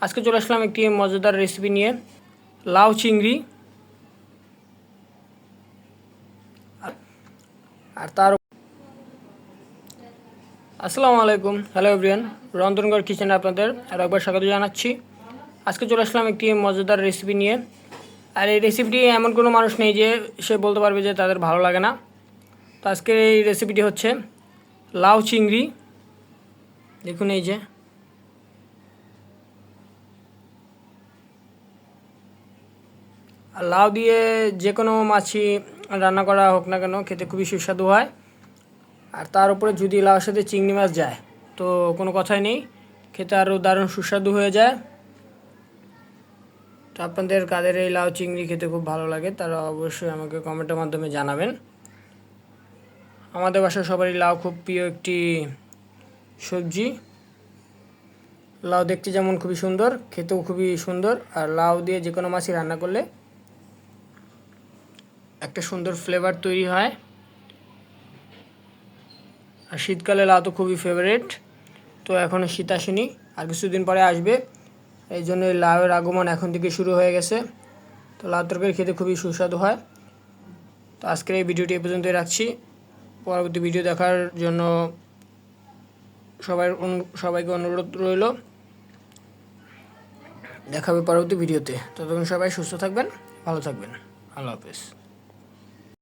আজকে চলে আসলাম একটি মজাদার রেসিপি নিয়ে। লাউ চিংড়ি। আর- তার আসসালামু আলাইকুম। হ্যালো এভরিয়ান রন্ধনগড় কিচেনে আপনাদের আর একবার স্বাগত জানাচ্ছি। আজকে চলে আসলাম একটি মজাদার রেসিপি নিয়ে। আর এই রেসিপিটি এমন কোনো মানুষ নেই যে সে বলতে পারবে যে তাদের ভালো লাগে না। তো আজকের এই রেসিপিটি হচ্ছে লাউ চিংড়ি। দেখুন এই যে। লাউ দিয়ে যে কোনো মাছই রান্না করা হোক না কেন, খেতে খুবই সুস্বাদু হয়। আর তার উপরে যদি লাউর সাথে চিংড়ি মাছ যায়, তো কোনো কথাই নেই। খেতে আরও দারুণ সুস্বাদু হয়ে যায়। তো আপনাদের কাদের এই লাউ চিংড়ি খেতে খুব ভালো লাগে, তারা অবশ্যই আমাকে কমেন্টের মাধ্যমে জানাবেন। আমাদের বাসায় সবারই লাউ খুব প্রিয় একটি সবজি। লাউ দেখতে যেমন খুবই সুন্দর, খেতেও খুবই সুন্দর। আর লাউ দিয়ে যে কোনো মাছই রান্না করলে একটা সুন্দর ফ্লেভার তৈরি হয়। আর শীতকালে লাউ তো খুবই ফেভারিট তো এখনও শীত আসেনি, আর কিছুদিন পরে আসবে। এই জন্য লাউয়ের আগমন এখন থেকে শুরু হয়ে গেছে। তো লাউ তরকারি খেতে খুবই সুস্বাদু হয়। তো আজকের এই ভিডিওটি এ পর্যন্তই রাখছি। পরবর্তী ভিডিও দেখার জন্য সবাই সবাইকে অনুরোধ রইল। দেখাবে পরবর্তী ভিডিওতে। ততক্ষণ সবাই সুস্থ থাকবেন, ভালো থাকবেন। আল্লাহ হাফেজ।